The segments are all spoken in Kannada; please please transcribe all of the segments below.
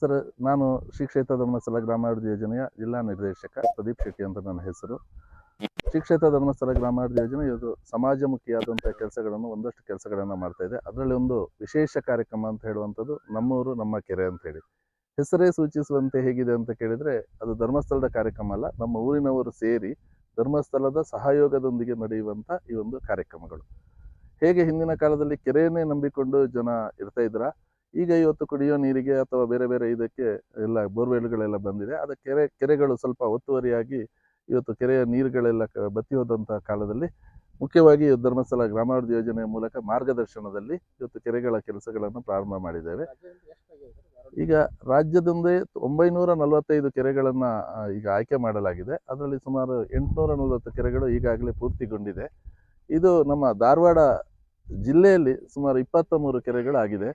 ಸರ್, ನಾನು ಶ್ರೀ ಕ್ಷೇತ್ರ ಧರ್ಮಸ್ಥಳ ಗ್ರಾಮಾಭಿವೃದ್ಧಿ ಯೋಜನೆಯ ಜಿಲ್ಲಾ ನಿರ್ದೇಶಕ ಪ್ರದೀಪ್ ಶೆಟ್ಟಿ ಅಂತ ನನ್ನ ಹೆಸರು. ಶ್ರೀ ಕ್ಷೇತ್ರ ಧರ್ಮಸ್ಥಳ ಗ್ರಾಮಾಭಿವೃದ್ಧಿ ಯೋಜನೆ ಇದು ಸಮಾಜಮುಖಿಯಾದಂಥ ಕೆಲಸಗಳನ್ನು, ಒಂದಷ್ಟು ಕೆಲಸಗಳನ್ನು ಮಾಡ್ತಾ ಇದೆ. ಅದರಲ್ಲಿ ಒಂದು ವಿಶೇಷ ಕಾರ್ಯಕ್ರಮ ಅಂತ ಹೇಳುವಂಥದ್ದು ನಮ್ಮೂರು, ನಮ್ಮ ಕೆರೆ ಅಂತ ಹೇಳಿ. ಹೆಸರೇ ಸೂಚಿಸುವಂತೆ ಹೇಗಿದೆ ಅಂತ ಕೇಳಿದರೆ, ಅದು ಧರ್ಮಸ್ಥಳದ ಕಾರ್ಯಕ್ರಮ ಅಲ್ಲ, ನಮ್ಮ ಊರಿನವರು ಸೇರಿ ಧರ್ಮಸ್ಥಳದ ಸಹಯೋಗದೊಂದಿಗೆ ನಡೆಯುವಂಥ ಈ ಒಂದು ಕಾರ್ಯಕ್ರಮಗಳು. ಹೇಗೆ ಹಿಂದಿನ ಕಾಲದಲ್ಲಿ ಕೆರೆಯನ್ನೇ ನಂಬಿಕೊಂಡು ಜನ ಇರ್ತಾ ಇದ್ರ ಈಗ ಇವತ್ತು ಕುಡಿಯೋ ನೀರಿಗೆ ಅಥವಾ ಬೇರೆ ಬೇರೆ ಇದಕ್ಕೆ ಎಲ್ಲ ಬೋರ್ವೆಲ್ಗಳೆಲ್ಲ ಬಂದಿದೆ. ಅದು ಕೆರೆ, ಕೆರೆಗಳು ಸ್ವಲ್ಪ ಒತ್ತುವರಿಯಾಗಿ ಇವತ್ತು ಕೆರೆಯ ನೀರುಗಳೆಲ್ಲ ಬತ್ತಿ ಹೋದಂತಹ ಕಾಲದಲ್ಲಿ ಮುಖ್ಯವಾಗಿ ಧರ್ಮಸ್ಥಳ ಗ್ರಾಮಾಭಿವೃದ್ಧಿ ಯೋಜನೆಯ ಮೂಲಕ ಮಾರ್ಗದರ್ಶನದಲ್ಲಿ ಇವತ್ತು ಕೆರೆಗಳ ಕೆಲಸಗಳನ್ನು ಪ್ರಾರಂಭ ಮಾಡಿದ್ದೇವೆ. ಈಗ ರಾಜ್ಯದೊಂದೇ ಒಂಬೈನೂರ ನಲವತ್ತೈದು ಕೆರೆಗಳನ್ನು ಈಗ ಆಯ್ಕೆ ಮಾಡಲಾಗಿದೆ. ಅದರಲ್ಲಿ ಸುಮಾರು ಎಂಟುನೂರ ನಲವತ್ತು ಕೆರೆಗಳು ಈಗಾಗಲೇ ಪೂರ್ತಿಗೊಂಡಿದೆ. ಇದು ನಮ್ಮ ಧಾರವಾಡ ಜಿಲ್ಲೆಯಲ್ಲಿ ಸುಮಾರು ಇಪ್ಪತ್ತ ಮೂರು ಕೆರೆಗಳಾಗಿದೆ.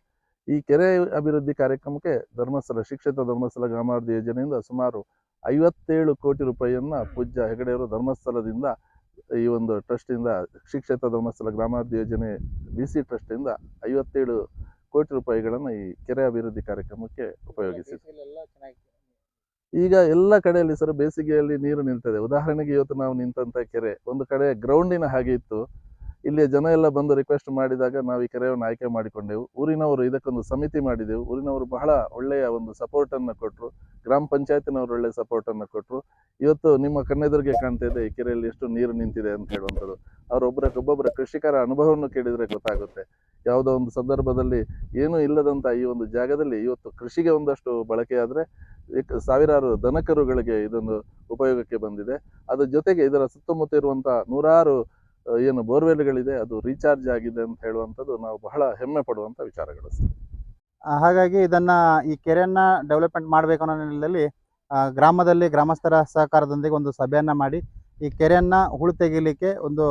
ಈ ಕೆರೆ ಅಭಿವೃದ್ಧಿ ಕಾರ್ಯಕ್ರಮಕ್ಕೆ ಧರ್ಮಸ್ಥಳ, ಶಿಕ್ಷಿತ ಧರ್ಮಸ್ಥಳ ಗ್ರಾಮಾಭಿವೃದ್ಧಿ ಯೋಜನೆಯಿಂದ ಸುಮಾರು ಐವತ್ತೇಳು ಕೋಟಿ ರೂಪಾಯಿಯನ್ನ ಪೂಜ್ಯ ಹೆಗಡೆಯವರು ಧರ್ಮಸ್ಥಳದಿಂದ ಈ ಒಂದು ಟ್ರಸ್ಟಿಂದ, ಶಿಕ್ಷಿತ ಧರ್ಮಸ್ಥಳ ಗ್ರಾಮಾಭಿವೃದ್ಧಿ ಯೋಜನೆ ಬಿ ಸಿ ಟ್ರಸ್ಟಿಂದ ಐವತ್ತೇಳು ಕೋಟಿ ರೂಪಾಯಿಗಳನ್ನು ಈ ಕೆರೆ ಅಭಿವೃದ್ಧಿ ಕಾರ್ಯಕ್ರಮಕ್ಕೆ ಉಪಯೋಗಿಸಿದೆ ಈಗ ಎಲ್ಲ ಕಡೆಯಲ್ಲಿ ಸರ್ ಬೇಸಿಗೆಯಲ್ಲಿ ನೀರು ನಿಲ್ತದೆ. ಉದಾಹರಣೆಗೆ ಇವತ್ತು ನಾವು ನಿಂತಂತ ಕೆರೆ, ಒಂದು ಕಡೆ ಗ್ರೌಂಡಿನ ಹಾಗೆ ಇತ್ತು. ಇಲ್ಲಿ ಜನ ಎಲ್ಲ ಬಂದು ರಿಕ್ವೆಸ್ಟ್ ಮಾಡಿದಾಗ ನಾವು ಈ ಕೆರೆಯನ್ನು ಆಯ್ಕೆ ಮಾಡಿಕೊಂಡೆವು. ಊರಿನವರು ಇದಕ್ಕೊಂದು ಸಮಿತಿ ಮಾಡಿದೆವು. ಊರಿನವರು ಬಹಳ ಒಳ್ಳೆಯ ಒಂದು ಸಪೋರ್ಟ್ ಅನ್ನು ಕೊಟ್ಟರು ಗ್ರಾಮ ಪಂಚಾಯತಿನವರು ಒಳ್ಳೆಯ ಸಪೋರ್ಟ್ ಅನ್ನು ಕೊಟ್ಟರು ಇವತ್ತು ನಿಮ್ಮ ಕಣ್ಣೆದುರಿಗೆ ಕಾಣ್ತಾ ಇದೆ ಈ ಕೆರೆಯಲ್ಲಿ ಎಷ್ಟು ನೀರು ನಿಂತಿದೆ ಅಂತ ಹೇಳುವಂಥದ್ದು. ಅವರೊಬ್ಬರ ಒಬ್ಬೊಬ್ಬರ ಕೃಷಿಕರ ಅನುಭವವನ್ನು ಕೇಳಿದರೆ ಗೊತ್ತಾಗುತ್ತೆ. ಯಾವುದೋ ಒಂದು ಸಂದರ್ಭದಲ್ಲಿ ಏನೂ ಇಲ್ಲದಂಥ ಈ ಒಂದು ಜಾಗದಲ್ಲಿ ಇವತ್ತು ಕೃಷಿಗೆ ಒಂದಷ್ಟು ಬಳಕೆಯಾದರೆ ಸಾವಿರಾರು ದನಕರುಗಳಿಗೆ ಇದೊಂದು ಉಪಯೋಗಕ್ಕೆ ಬಂದಿದೆ. ಅದರ ಜೊತೆಗೆ ಇದರ ಸುತ್ತಮುತ್ತ ಇರುವಂಥ ನೂರಾರು ಏನು ಬೋರ್ವೆಲ್ಗಳಿದೆ, ಅದು ರೀಚಾರ್ಜ್ ಆಗಿದೆ ಅಂತ ಹೇಳುವಂಥದ್ದು ನಾವು ಬಹಳ ಹೆಮ್ಮೆ ಪಡುವಂಥ ವಿಚಾರಗಳು ಹಾಗಾಗಿ ಇದನ್ನ ಈ ಕೆರೆಯನ್ನ ಡೆವಲಪ್ಮೆಂಟ್ ಮಾಡಬೇಕು ಅನ್ನೋ ನಿಟ್ಟಿನಲ್ಲಿ ಗ್ರಾಮದಲ್ಲಿ ಗ್ರಾಮಸ್ಥರ ಸಹಕಾರದೊಂದಿಗೆ ಒಂದು ಸಭೆಯನ್ನ ಮಾಡಿ, ಈ ಕೆರೆಯನ್ನ ಹುಳು ತೆಗೀಲಿಕ್ಕೆ ಒಂದು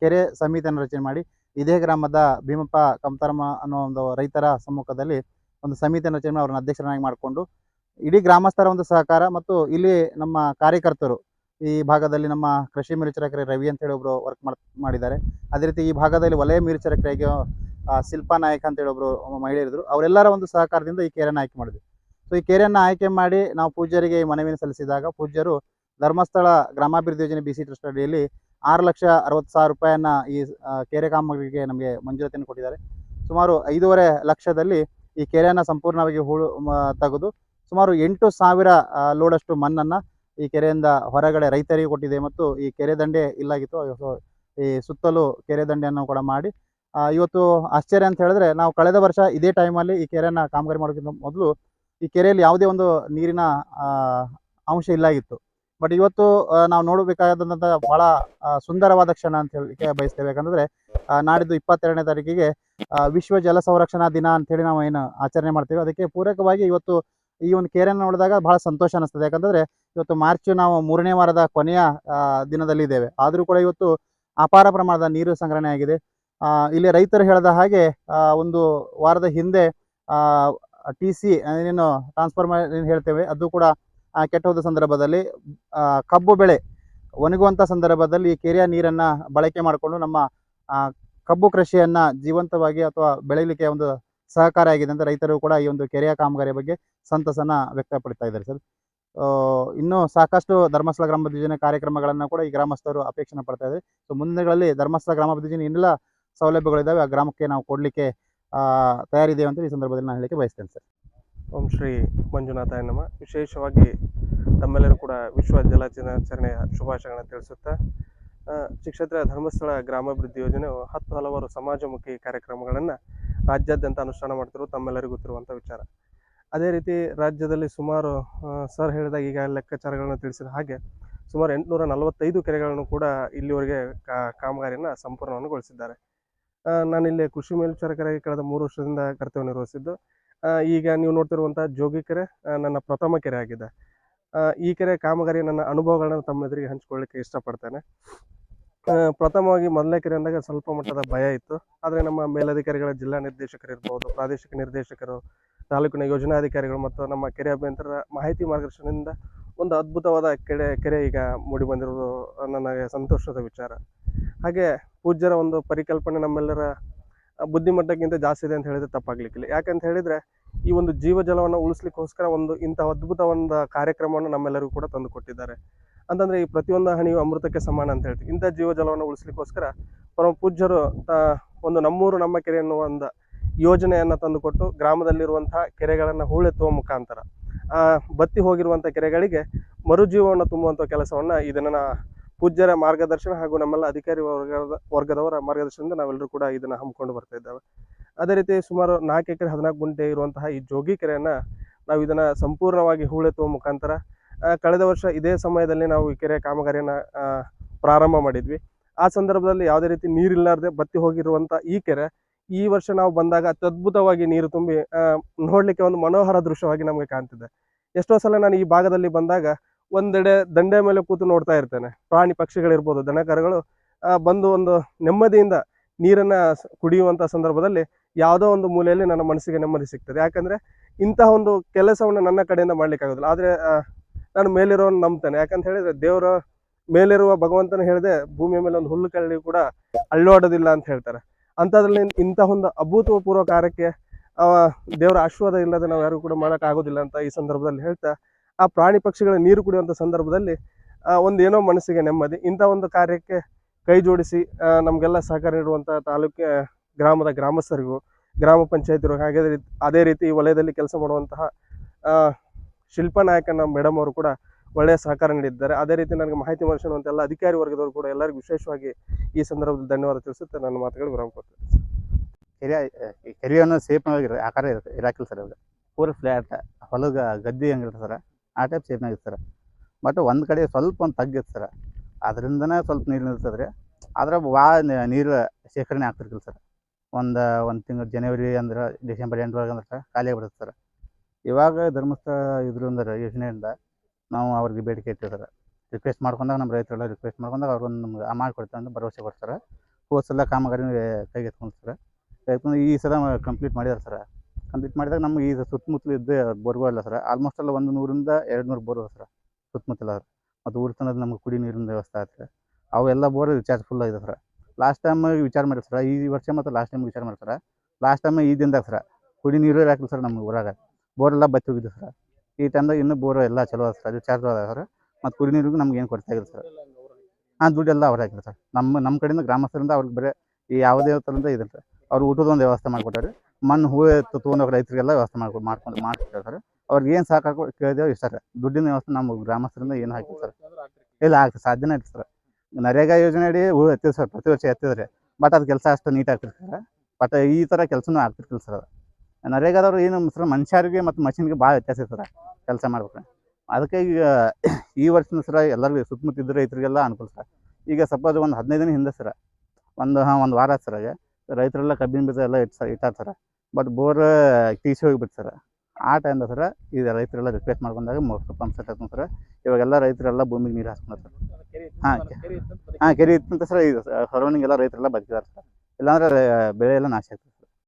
ಕೆರೆ ಸಮಿತಿಯನ್ನು ರಚನೆ ಮಾಡಿ, ಇದೇ ಗ್ರಾಮದ ಭೀಮಪ್ಪ ಕಮತರಮ್ಮ ಅನ್ನೋ ಒಂದು ರೈತರ ಸಮ್ಮುಖದಲ್ಲಿ ಒಂದು ಸಮಿತಿಯನ್ನು ರಚನೆ ಮಾಡಿ, ಅವ್ರನ್ನ ಅಧ್ಯಕ್ಷರನ್ನಾಗಿ ಮಾಡಿಕೊಂಡು, ಇಡೀ ಗ್ರಾಮಸ್ಥರ ಒಂದು ಸಹಕಾರ ಮತ್ತು ಇಲ್ಲಿ ನಮ್ಮ ಕಾರ್ಯಕರ್ತರು ಈ ಭಾಗದಲ್ಲಿ ನಮ್ಮ ಕೃಷಿ ಮೇಲ್ವಿಚಾರಕರು ರವಿ ಅಂತೇಳಿ ಒಬ್ಬರು ವರ್ಕ್ ಮಾಡ್, ಮಾಡಿದ್ದಾರೆ. ಅದೇ ರೀತಿ ಈ ಭಾಗದಲ್ಲಿ ವಲಯ ಮೇಲ್ವಿಚಾರಕರಾಗಿ ಶಿಲ್ಪಾ ನಾಯಕ್ ಅಂತೇಳಿ ಒಬ್ರು ಮಹಿಳೆಯರಿದ್ರು. ಅವರೆಲ್ಲರ ಒಂದು ಸಹಕಾರದಿಂದ ಈ ಕೆರೆಯನ್ನು ಆಯ್ಕೆ ಮಾಡಿದ್ವಿ. ಸೊ ಈ ಕೆರೆಯನ್ನು ಆಯ್ಕೆ ಮಾಡಿ ನಾವು ಪೂಜ್ಯರಿಗೆ ಈ ಮನವಿಯನ್ನು ಸಲ್ಲಿಸಿದಾಗ ಪೂಜ್ಯರು ಧರ್ಮಸ್ಥಳ ಗ್ರಾಮಾಭಿವೃದ್ಧಿ ಯೋಜನೆ ಬಿ ಸಿ ಟ್ರಸ್ಟ್ ಅಡಿಯಲ್ಲಿ ಆರು ಲಕ್ಷ ಅರವತ್ತು ಸಾವಿರ ರೂಪಾಯಿಯನ್ನ ಈ ಕೆರೆ ಕಾಮಗಾರಿಗೆ ನಮಗೆ ಮಂಜೂರಾತಿಯನ್ನು ಕೊಟ್ಟಿದ್ದಾರೆ. ಸುಮಾರು ಐದೂವರೆ ಲಕ್ಷದಲ್ಲಿ ಈ ಕೆರೆಯನ್ನು ಸಂಪೂರ್ಣವಾಗಿ ಹೂಳು ತೆಗೆದು ಸುಮಾರು ಎಂಟು ಸಾವಿರ ಲೋಡಷ್ಟು ಮಣ್ಣನ್ನು ಈ ಕೆರೆಯಿಂದ ಹೊರಗಡೆ ರೈತರಿಗೆ ಕೊಟ್ಟಿದೆ ಮತ್ತು ಈ ಕೆರೆ ದಂಡೆ ಇಲ್ಲಾಗಿತ್ತು ಈ ಸುತ್ತಲೂ ಕೆರೆ ದಂಡೆಯನ್ನು ಕೂಡ ಮಾಡಿ. ಇವತ್ತು ಆಶ್ಚರ್ಯ ಅಂತ ಹೇಳಿದ್ರೆ ನಾವು ಕಳೆದ ವರ್ಷ ಇದೇ ಟೈಮಲ್ಲಿ ಈ ಕೆರೆಯನ್ನು ಕಾಮಗಾರಿ ಮಾಡೋಕ್ಕಿಂತ ಮೊದಲು ಈ ಕೆರೆಯಲ್ಲಿ ಯಾವುದೇ ಒಂದು ನೀರಿನ ಅಂಶ ಇಲ್ಲಾಗಿತ್ತು. ಬಟ್ ಇವತ್ತು ನಾವು ನೋಡಬೇಕಾದಂತಹ ಬಹಳ ಸುಂದರವಾದ ಕ್ಷಣ ಅಂತ ಹೇಳಿಕೆ ಬಯಸ್ತೇವೆ. ಯಾಕಂದ್ರೆ ನಾಡಿದ್ದು ಇಪ್ಪತ್ತೆರಡನೇ ತಾರೀಕಿಗೆ ವಿಶ್ವ ಜಲ ಸಂರಕ್ಷಣಾ ದಿನ ಅಂತೇಳಿ ನಾವು ಏನು ಆಚರಣೆ ಮಾಡ್ತೇವೆ. ಅದಕ್ಕೆ ಪೂರಕವಾಗಿ ಇವತ್ತು ಈ ಒಂದು ಕೆರೆಯನ್ನು ನೋಡಿದಾಗ ಬಹಳ ಸಂತೋಷ ಅನಿಸ್ತದೆ. ಯಾಕಂದ್ರೆ ಇವತ್ತು ಮಾರ್ಚ್ ನಾವು ಮೂರನೇ ವಾರದ ಕೊನೆಯ ದಿನದಲ್ಲಿ ದಿನದಲ್ಲಿದ್ದೇವೆ ಆದರೂ ಕೂಡ ಇವತ್ತು ಅಪಾರ ಪ್ರಮಾಣದ ನೀರು ಸಂಗ್ರಹಣೆ ಆಗಿದೆ. ಇಲ್ಲಿ ರೈತರು ಹೇಳಿದ ಹಾಗೆ ಒಂದು ವಾರದ ಹಿಂದೆ ಟಿ ಸಿ ಏನೇನು ಟ್ರಾನ್ಸ್ಫಾರ್ಮರ್ ಏನು ಹೇಳ್ತೇವೆ, ಅದು ಕೂಡ ಕೆಟ್ಟ ಹೋದ ಸಂದರ್ಭದಲ್ಲಿ ಕಬ್ಬು ಬೆಳೆ ಒಣಗುವಂಥ ಸಂದರ್ಭದಲ್ಲಿ ಈ ಕೆರೆಯ ನೀರನ್ನು ಬಳಕೆ ಮಾಡಿಕೊಂಡು ನಮ್ಮ ಕಬ್ಬು ಕೃಷಿಯನ್ನು ಜೀವಂತವಾಗಿ ಅಥವಾ ಬೆಳೀಲಿಕ್ಕೆ ಒಂದು ಸಹಕಾರ ಆಗಿದೆ ಅಂತ ರೈತರು ಕೂಡ ಈ ಒಂದು ಕೆರೆಯ ಕಾಮಗಾರಿಯ ಬಗ್ಗೆ ಸಂತಸನ ವ್ಯಕ್ತಪಡ್ತಾ ಇದ್ದಾರೆ ಸರ್. ಇನ್ನು ಸಾಕಷ್ಟು ಧರ್ಮಸ್ಥಳ ಗ್ರಾಮಾಭಿವೃದ್ಧಿ ಯೋಜನೆ ಕಾರ್ಯಕ್ರಮಗಳನ್ನು ಕೂಡ ಈ ಗ್ರಾಮಸ್ಥರು ಅಪೇಕ್ಷೆ ಪಡ್ತಾ ಇದ್ದಾರೆ. ಸೊ ಮುಂದಿನಗಳಲ್ಲಿ ಧರ್ಮಸ್ಥಳ ಗ್ರಾಮಾಭಿವೃದ್ಧಿ ಯೋಜನೆ ಸೌಲಭ್ಯಗಳಿದ್ದಾವೆ ಆ ಗ್ರಾಮಕ್ಕೆ ನಾವು ಕೊಡಲಿಕ್ಕೆ ತಯಾರಿದ್ದೇವೆ ಅಂತ ಈ ಸಂದರ್ಭದಲ್ಲಿ ನಾನು ಹೇಳಿಕೆ ಬಯಸ್ತೇನೆ ಸರ್. ಓಂ ಶ್ರೀ ಮಂಜುನಾಥ ನಮ. ವಿಶೇಷವಾಗಿ ತಮ್ಮೆಲ್ಲರೂ ಕೂಡ ವಿಶ್ವ ಜಲ ದಿನಾಚರಣೆಯ ಶುಭಾಶಯಗಳನ್ನು ತಿಳಿಸುತ್ತಾ ಆ, ಶ್ರೀ ಕ್ಷೇತ್ರ ಧರ್ಮಸ್ಥಳ ಗ್ರಾಮಾಭಿವೃದ್ಧಿ ಯೋಜನೆಯು ಹತ್ತು ಹಲವಾರು ಸಮಾಜಮುಖಿ ಕಾರ್ಯಕ್ರಮಗಳನ್ನು ರಾಜ್ಯಾದ್ಯಂತ ಅನುಷ್ಠಾನ ಮಾಡ್ತಿರೋ ತಮ್ಮೆಲ್ಲರಿಗೂ ಗೊತ್ತಿರುವಂಥ ವಿಚಾರ. ಅದೇ ರೀತಿ ರಾಜ್ಯದಲ್ಲಿ ಸುಮಾರು ಸರ್ ಹೇಳಿದಾಗ ಈಗ ಲೆಕ್ಕಾಚಾರಗಳನ್ನು ತಿಳಿಸಿದ ಹಾಗೆ ಸುಮಾರು ಎಂಟುನೂರ ನಲವತ್ತೈದು ಕೆರೆಗಳನ್ನು ಕೂಡ ಇಲ್ಲಿವರೆಗೆ ಕಾಮಗಾರಿಯನ್ನು ಸಂಪೂರ್ಣಗೊಳಿಸಿದ್ದಾರೆ. ಆ, ನಾನಿಲ್ಲಿ ಕೃಷಿ ಮೇಲ್ವಿಚಾರಕರಾಗಿ ಕಳೆದ ಮೂರು ವರ್ಷದಿಂದ ಕರ್ತವ್ಯ ನಿರ್ವಹಿಸಿದ್ದು ಈಗ ನೀವು ನೋಡ್ತಿರುವಂಥ ಜೋಗಿ ಕೆರೆ ನನ್ನ ಪ್ರಥಮ ಕೆರೆ ಆಗಿದೆ. ಈ ಕೆರೆ ಕಾಮಗಾರಿ ನನ್ನ ಅನುಭವಗಳನ್ನು ತಮ್ಮ ಎದುರಿಗೆ ಹಂಚ್ಕೊಳ್ಳಿಕ್ಕೆ ಇಷ್ಟಪಡ್ತೇನೆ. ಪ್ರಥಮವಾಗಿ ಮೊದಲನೇ ಕೆರೆ ಅಂದಾಗ ಸ್ವಲ್ಪ ಮಟ್ಟದ ಭಯ ಇತ್ತು. ಆದರೆ ನಮ್ಮ ಮೇಲಧಿಕಾರಿಗಳ ಜಿಲ್ಲಾ ನಿರ್ದೇಶಕರು ಇರ್ಬೋದು, ಪ್ರಾದೇಶಿಕ ನಿರ್ದೇಶಕರು, ತಾಲೂಕಿನ ಯೋಜನಾಧಿಕಾರಿಗಳು ಮತ್ತು ನಮ್ಮ ಕೆರೆ ಅಭಿಯಂತರ ಮಾಹಿತಿ ಮಾರ್ಗದರ್ಶನದಿಂದ ಒಂದು ಅದ್ಭುತವಾದ ಕೆರೆ ಕೆರೆ ಈಗ ಮೂಡಿ ಬಂದಿರುವುದು ನನಗೆ ಸಂತೋಷದ ವಿಚಾರ. ಹಾಗೆ ಪೂಜ್ಯರ ಒಂದು ಪರಿಕಲ್ಪನೆ ನಮ್ಮೆಲ್ಲರ ಬುದ್ಧಿಮಟ್ಟಕ್ಕಿಂತ ಜಾಸ್ತಿ ಇದೆ ಅಂತ ಹೇಳಿದ್ರೆ ತಪ್ಪಾಗಲಿಕ್ಕಿಲ್ಲ. ಯಾಕಂತ ಹೇಳಿದರೆ ಈ ಒಂದು ಜೀವ ಜಲವನ್ನು ಉಳಿಸ್ಲಿಕ್ಕೋಸ್ಕರ ಒಂದು ಇಂಥ ಅದ್ಭುತ ಒಂದು ಕಾರ್ಯಕ್ರಮವನ್ನು ನಮ್ಮೆಲ್ಲರಿಗೂ ಕೂಡ ತಂದು ಕೊಟ್ಟಿದ್ದಾರೆ. ಅಂತಂದ್ರೆ ಈ ಪ್ರತಿಯೊಂದು ಹಣಿಯು ಅಮೃತಕ್ಕೆ ಸಮಾನ ಅಂತ ಹೇಳ್ತೀವಿ. ಇಂಥ ಜೀವ ಜಲವನ್ನು ಉಳಿಸ್ಲಿಕ್ಕೋಸ್ಕರ ಪರಮ ಪೂಜ್ಯರು ಒಂದು ನಮ್ಮೂರು ನಮ್ಮ ಕೆರೆ ಅನ್ನುವ ಒಂದು ಯೋಜನೆಯನ್ನು ತಂದುಕೊಟ್ಟು ಗ್ರಾಮದಲ್ಲಿರುವಂತಹ ಕೆರೆಗಳನ್ನು ಹೂಳೆತ್ತುವ ಮುಖಾಂತರ, ಆ ಬತ್ತಿ ಹೋಗಿರುವಂಥ ಕೆರೆಗಳಿಗೆ ಮರುಜೀವವನ್ನು ತುಂಬುವಂಥ ಕೆಲಸವನ್ನ ಇದನ್ನ ಪೂಜ್ಯರ ಮಾರ್ಗದರ್ಶನ ಹಾಗೂ ನಮ್ಮೆಲ್ಲ ಅಧಿಕಾರಿ ವರ್ಗದ ವರ್ಗದವರ ಮಾರ್ಗದರ್ಶನದಿಂದ ನಾವೆಲ್ಲರೂ ಕೂಡ ಇದನ್ನ ಹಮ್ಮಿಕೊಂಡು ಬರ್ತಾ ಇದ್ದೇವೆ. ಅದೇ ರೀತಿ ಸುಮಾರು ನಾಲ್ಕು ಎಕರೆ ಹದಿನಾಲ್ಕು ಗುಂಟೆ ಇರುವಂತಹ ಈ ಜೋಗಿ ಕೆರೆಯನ್ನು ನಾವು ಇದನ್ನ ಸಂಪೂರ್ಣವಾಗಿ ಹೂಳೆತ್ತುವ ಮುಖಾಂತರ ಕಳೆದ ವರ್ಷ ಇದೇ ಸಮಯದಲ್ಲಿ ನಾವು ಈ ಕೆರೆ ಕಾಮಗಾರಿಯನ್ನು ಪ್ರಾರಂಭ ಮಾಡಿದ್ವಿ. ಆ ಸಂದರ್ಭದಲ್ಲಿ ಯಾವುದೇ ರೀತಿ ನೀರಿಲ್ಲಾರದೆ ಬತ್ತಿ ಹೋಗಿರುವಂಥ ಈ ಕೆರೆ, ಈ ವರ್ಷ ನಾವು ಬಂದಾಗ ಅತ್ಯದ್ಭುತವಾಗಿ ನೀರು ತುಂಬಿ ನೋಡಲಿಕ್ಕೆ ಒಂದು ಮನೋಹರ ದೃಶ್ಯವಾಗಿ ನಮಗೆ ಕಾಣ್ತಿದೆ. ಎಷ್ಟೋ ಸಲ ನಾನು ಈ ಭಾಗದಲ್ಲಿ ಬಂದಾಗ ಒಂದೆಡೆ ದಂಡೆ ಮೇಲೆ ಕೂತು ನೋಡ್ತಾ ಇರ್ತೇನೆ. ಪ್ರಾಣಿ ಪಕ್ಷಿಗಳಿರ್ಬೋದು, ದನಕರಗಳು ಬಂದು ಒಂದು ನೆಮ್ಮದಿಯಿಂದ ನೀರನ್ನು ಕುಡಿಯುವಂಥ ಸಂದರ್ಭದಲ್ಲಿ ಯಾವುದೋ ಒಂದು ಮೂಲೆಯಲ್ಲಿ ನನ್ನ ಮನಸ್ಸಿಗೆ ನೆಮ್ಮದಿ ಸಿಗ್ತದೆ. ಯಾಕಂದರೆ ಇಂತಹ ಒಂದು ಕೆಲಸವನ್ನು ನನ್ನ ಕಡೆಯಿಂದ ಮಾಡಲಿಕ್ಕಾಗೋದಿಲ್ಲ. ಆದರೆ ನಾನು ಮೇಲಿರೋನ್ ನಂಬ್ತೇನೆ. ಯಾಕಂತ ಹೇಳಿದ್ರೆ ದೇವರ ಮೇಲಿರುವ ಭಗವಂತನ ಹೇಳಿದೆ ಭೂಮಿಯ ಮೇಲೆ ಒಂದು ಹುಲ್ಲು ಕಳ್ಳಿ ಕೂಡ ಅಳ್ಳೋಡೋದಿಲ್ಲ ಅಂತ ಹೇಳ್ತಾರೆ. ಅಂಥದ್ರಲ್ಲಿ ಇಂತಹ ಒಂದು ಅಭೂತಪೂರ್ವ ಕಾರ್ಯಕ್ಕೆ ದೇವರ ಆಶೀರ್ವಾದ ಇಲ್ಲದೆ ನಾವು ಯಾರಿಗೂ ಕೂಡ ಮಾಡೋಕ್ಕಾಗೋದಿಲ್ಲ ಅಂತ ಈ ಸಂದರ್ಭದಲ್ಲಿ ಹೇಳ್ತಾ, ಆ ಪ್ರಾಣಿ ಪಕ್ಷಿಗಳ ನೀರು ಕುಡಿಯುವಂತ ಸಂದರ್ಭದಲ್ಲಿ ಒಂದು ಏನೋ ಮನಸ್ಸಿಗೆ ನೆಮ್ಮದಿ, ಇಂಥ ಒಂದು ಕಾರ್ಯಕ್ಕೆ ಕೈ ಜೋಡಿಸಿ ನಮಗೆಲ್ಲ ಸಹಕಾರ ನೀಡುವಂತ ತಾಲೂಕಿನ ಗ್ರಾಮದ ಗ್ರಾಮಸ್ಥರಿಗೂ, ಗ್ರಾಮ ಪಂಚಾಯತಿರು ಹಾಗೆ ಅದೇ ರೀತಿ- ವಲಯದಲ್ಲಿ ಕೆಲಸ ಮಾಡುವಂತಹ ಶಿಲ್ಪ ನಾಯಕನ ಮೇಡಮ್ ಅವರು ಕೂಡ ಒಳ್ಳೆಯ ಸಹಕಾರ ನೀಡಿದ್ದಾರೆ ಅದೇ ರೀತಿ ನನಗೆ ಮಾಹಿತಿ ಮಾಡಿಸುವಂತ ಎಲ್ಲ ಅಧಿಕಾರಿ ವರ್ಗದವರು ಕೂಡ ಎಲ್ಲರಿಗೂ ವಿಶೇಷವಾಗಿ ಈ ಸಂದರ್ಭದಲ್ಲಿ ಧನ್ಯವಾದ ತಿಳಿಸುತ್ತೆ. ನನ್ನ ಮಾತುಗಳು ವಿರಾಮ ಕೊಡ್ತೇನೆ ಕೆರೆ ಕೆರೆಯನ್ನು ಸೇಫ್ನಾಗಿ ಆಕಾರ ಇರುತ್ತೆ ಇರಾಕಿಲ್ಲ ಸರ್ ಇವಾಗ ಪೂರ ಫ್ಲ್ಯಾಟ್ ಹೊಲದ ಗದ್ದೆ ಹೆಂಗಿರುತ್ತೆ ಸರ್. ಆ ಟೈಪ್ ಸೇಫ್ನಾಗಿತ್ತು ಸರ್. ಬಟ್ ಒಂದು ಕಡೆ ಸ್ವಲ್ಪ ಒಂದು ತಗ್ಗಿತ್ತು ಸರ್. ಅದರಿಂದನೇ ಸ್ವಲ್ಪ ನೀರು ನಿಲ್ತದೆ ರೀ ಆದ್ರೆ ಭಾಳ ನೀರು ಶೇಖರಣೆ ಆಗ್ತಿರ್ತಿಲ್ಲ ಸರ್. ಒಂದು ಒಂದು ತಿಂಗಳು, ಜನವರಿ ಅಂದ್ರೆ, ಡಿಸೆಂಬರ್ ಎಂಟರೊಳಗೆ ಅಂದ್ರೆ ಖಾಲಿ ಆಗಿಬಿಡುತ್ತೆ ಸರ್. ಇವಾಗ ಧರ್ಮಸ್ಥಳ ಇದ್ರಿಂದ ಯೋಜನೆಯಿಂದ ನಾವು ಅವ್ರಿಗೆ ಬೇಡಿಕೆ ಇಟ್ಟಿದ್ದಾರೆ ರಿಕ್ವೆಸ್ಟ್ ಮಾಡ್ಕೊಂಡಾಗ ನಮ್ಮ ರೈತರೆಲ್ಲ ರಿಕ್ವೆಸ್ಟ್ ಮಾಡ್ಕೊಂಡಾಗ ಅವ್ರು ನಮ್ಗೆ ಮಾಡಿಕೊಡ್ತಾರೆ ಅಂತ ಭರವಸೆ ಕೊಡ್ತಾರೆ. ಹೋದ ಸಲ ಕಾಮಗಾರಿ ಕೈಗೆ ಎತ್ಕೊಂಡು ಸರ್. ಯಾಕಂದ್ರೆ ಈ ಸಲ ಕಂಪ್ಲೀಟ್ ಮಾಡಿದಾರೆ ಸರ್. ಕಂಪ್ಲೀಟ್ ಮಾಡಿದಾಗ ನಮ್ಗೆ ಈ ಸುತ್ತಮುತ್ತಲು ಇದ್ದ ಬೋರ್ಗಳಿಲ್ಲ ಸರ್. ಆಲ್ಮೋಸ್ಟ್ ಎಲ್ಲ ಒಂದು ನೂರಿಂದ ಎರಡು ನೂರು ಬೋರ್ ಸರ್ ಸುತ್ತಮುತ್ತಲ ಮತ್ತು ಊರು ತನದ ನಮ್ಗೆ ಕುಡಿ ನೀರಿನ ವ್ಯವಸ್ಥೆ ಆಯ್ತು ಅವೆಲ್ಲ ಬೋರ್ ರಿಚಾರ್ಜ್ ಫುಲ್ ಆಗಿದೆ ಸರ್. ಲಾಸ್ಟ್ ಟೈಮ್ ವಿಚಾರ ಮಾಡಿ ಸರ್. ಈ ವರ್ಷ ಮತ್ತು ಲಾಸ್ಟ್ ಟೈಮ್ ವಿಚಾರ ಮಾಡಿ ಲಾಸ್ಟ್ ಟೈಮ್ ಈ ದಿನದಾಗ ಸರ್. ಕುಡಿ ನೀರು ಹಾಕಿಲ್ಲ ಸರ್ ನಮ್ಗೆ ಊರಾಗ. ಬೋರ್ ಎಲ್ಲ ಬತ್ತಿ ಹೋಗಿದ್ದು ಸರ್. ಈ ಟೈಮ್ದಾಗ ಇನ್ನೂ ಬೋರ್ ಎಲ್ಲ ಚಲೋ ಅದ ಸರ್. ರಿಚಾರ್ಜ್ ಅದ ಸರ್. ಮತ್ತು ಕುಡಿ ನೀರಿಗೂ ನಮ್ಗೆ ಏನು ಕೊರತೆ ಆಗಿಲ್ಲ ಸರ್. ಹಾಂ ದುಡ್ಡೆಲ್ಲ ಅವ್ರು ಹಾಕಿಲ್ಲ ಸರ್. ನಮ್ಮ ನಮ್ಮ ಕಡೆಯಿಂದ ಗ್ರಾಮಸ್ಥರಿಂದ ಅವ್ರಿಗೆ ಬರೀ ಈ ಯಾವುದೇ ಥರದಿಂದ ಇದೆ ಸರ್. ಅವ್ರು ಊಟದ ಒಂದು ವ್ಯವಸ್ಥೆ ಮಾಡಿಕೊಟ್ಟಾರೆ ಮಣ್ಣು, ಹೂವು ತೊಗೊಂಡೋಗಿ ರೈತರಿಗೆಲ್ಲ ವ್ಯವಸ್ಥೆ ಮಾಡ್ಕೊ, ಮಾಡ್ಕೊಂಡು ಮಾಡ್ಕೊಟ್ಟಾರೆ ಸರ್. ಅವ್ರಿಗೆ ಏನು ಸಾಕು ಕೇಳಿದೇವೆ ಇಷ್ಟ ಸರ್. ದುಡ್ಡಿನ ವ್ಯವಸ್ಥೆ ನಮ್ಮ ಗ್ರಾಮಸ್ಥರಿಂದ ಏನು ಹಾಕಿಲ್ಲ ಸರ್. ಇಲ್ಲ, ಆಗ್ತದೆ. ಸಾಧ್ಯನೇ ಇಲ್ಲ ಸರ್. ನರೇಗಾ ಯೋಜನೆ ಅಡಿ ಹೂ ಎತ್ತಿದೆ ಸರ್. ಪ್ರತಿ ವರ್ಷ ಎತ್ತಿದ್ರೆ ಬಟ್ ಅದು ಕೆಲಸ ಅಷ್ಟು ನೀಟ್ ಸರ್. ಬಟ್ ಈ ಥರ ಕೆಲಸನೂ ಆಗ್ತಿರ್ತಿಲ್ಲ ಸರ್ ಅದು. ನರೇಗಾದವ್ರು ಏನು ಸರ್, ಮನುಷ್ಯರಿಗೆ ಮತ್ತು ಮಷಿನ್ಗೆ ಭಾಳ ವ್ಯತ್ಯಾಸ ಇರ್ತದೆ ಕೆಲಸ ಮಾಡ್ಬೇಕು ಅದಕ್ಕೆ ಈಗ ಈ ವರ್ಷದ ಸರ, ಎಲ್ಲರಿಗೂ ಸುತ್ತಮುತ್ತ ಇದ್ದ ರೈತರಿಗೆಲ್ಲ ಅನುಕೂಲ ಸರ್. ಈಗ ಸಪೋಸ್ ಒಂದು ಹದಿನೈದು ದಿನ ಹಿಂದೆ ಸರ, ಒಂದು, ಹಾಂ, ಒಂದು ವಾರ ಸರ್ ರೈತರೆಲ್ಲ ಕಬ್ಬಿನ ಬೀಜ ಎಲ್ಲ ಇಟ್ಟು ಸರ್. ಬಟ್ ಬೋರ್ ಟೀಸಿ ಹೋಗಿಬಿಟ್ಟು ಸರ್. ಆ ಟೈಮ್ದಾಗ ಸರ, ಈಗ ರೈತರೆಲ್ಲ ರಿಕ್ವೆಸ್ಟ್ ಮಾಡ್ಕೊಂಡಾಗ ಮೋಟ್ರ್ ಪಂಪ್ ಸೆಟ್ ಹಾಕೊಂಡು ಸರ, ಇವಾಗೆಲ್ಲ ರೈತರೆಲ್ಲ ಭೂಮಿಗೆ ನೀರು ಹಾಸ್ಕೊಂಡ್ರೆ ಸರ್. ಹಾಂ ಹಾಂ, ಕೆರೆ ಇತ್ತಂತ ಸರ್, ಈಗ ಸರೌಂಡಿಂಗ್ ಎಲ್ಲ ರೈತರೆಲ್ಲ ಬದುಕಿದ್ದಾರೆ ಸರ್. ಇಲ್ಲಾಂದ್ರೆ ಬೆಳೆ ಎಲ್ಲ ನಾಶ ಆಗ್ತದೆ